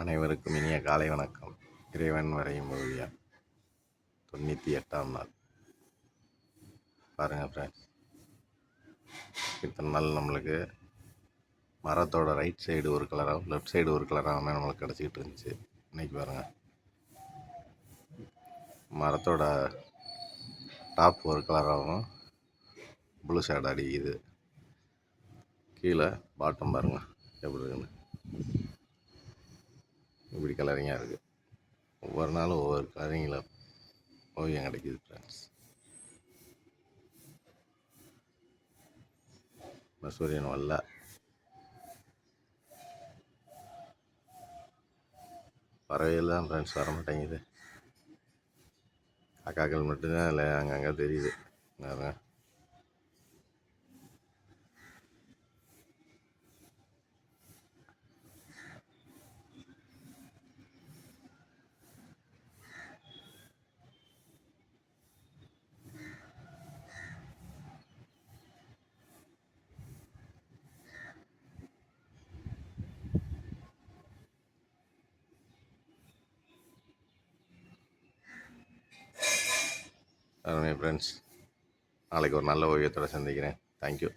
அனைவருக்கும் இனிய காலை வணக்கம். இறைவன் வரையும் மொழியா தொண்ணூற்றி எட்டாம் நாள். பாருங்கள் ஃப்ரெண்ட்ஸ் இத்தனை நாள் நம்மளுக்கு மரத்தோட ரைட் சைடு ஒரு கலராகவும் லெஃப்ட் சைடு ஒரு கலராகவும் நம்மளுக்கு கிடச்சிக்கிட்டு இருந்துச்சு. இன்னைக்கு பாருங்கள் மரத்தோட டாப் ஒரு கலராகவும் ப்ளூ ஷேட் அடிக்குது. கீழே பாட்டம் பாருங்கள் எப்படி இருக்குன்னு. கலரிங்காக இருக்குது ஒவ்வொரு நாளும் ஒவ்வொரு கலரிங்கில் ஓவியம் கிடைக்குது ஃப்ரெண்ட்ஸ் சூரியன் வல்ல. பறவைகள் தான் ஃப்ரெண்ட்ஸ் வர மாட்டேங்குது அக்காக்கள் மட்டும்தான் இல்லை அங்கங்கே தெரியுது. பாருங்க ஃப்ரெண்ட்ஸ் நாளைக்கு ஒரு நல்ல ஓவியத்தோடு சந்திக்கிறேன். தேங்க்யூ